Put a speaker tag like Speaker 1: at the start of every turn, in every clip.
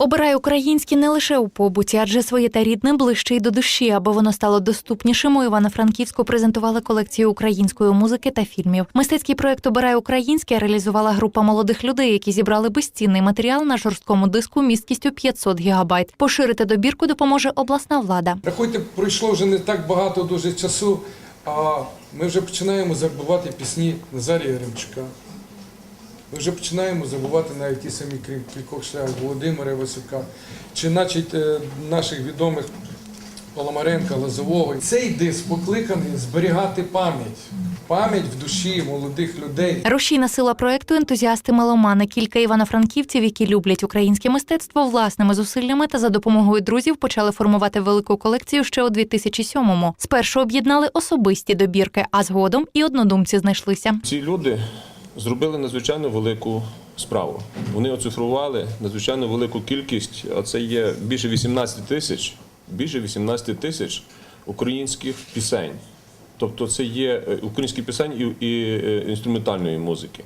Speaker 1: Обирай українське не лише у побуті, адже своє та рідне ближче й до душі, аби воно стало доступнішим. У Івано-Франківську презентували колекцію української музики та фільмів. Мистецький проект Обирай українське реалізувала група молодих людей, які зібрали безцінний матеріал на жорсткому диску місткістю 500 гігабайт. Поширити добірку допоможе обласна влада.
Speaker 2: Рахуйте, пройшло вже не так багато дуже часу, а ми вже починаємо забувати пісні Назарія Ремчука. Ми вже починаємо забувати навіть ті самі крім кількох шлях Володимира Васюка, чи значить е, наших відомих Паламаренка, Лозового. Цей диск покликаний зберігати пам'ять, пам'ять в душі молодих людей.
Speaker 1: Рушійна сила проекту ентузіасти меломани. Кілька івано-франківців, які люблять українське мистецтво, власними зусиллями та за допомогою друзів почали формувати велику колекцію ще у 2007-му. Спершу об'єднали особисті добірки, а згодом і однодумці знайшлися.
Speaker 3: Ці люди зробили надзвичайно велику справу. Вони оцифрували надзвичайно велику кількість, а це є більше 18 тисяч, більше 18 тисяч українських пісень. Тобто це є е, українські пісень і, е, інструментальної музики.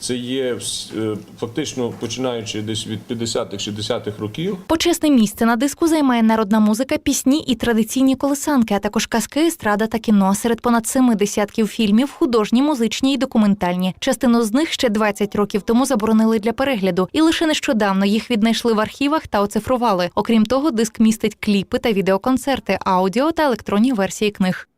Speaker 3: Це є е, фактично починаючи десь від 50-х, 60-х років.
Speaker 1: Почесне місце на диску займає народна музика, пісні і традиційні колесанки, а також казки, естрада та кіно. Серед понад семи десятків фільмів художні, музичні і документальні. Частину з них ще 20 років тому заборонили для перегляду, і лише нещодавно їх віднайшли в архівах та оцифрували. Окрім того, диск містить кліпи та відеоконцерти, аудіо та електронні версії книг.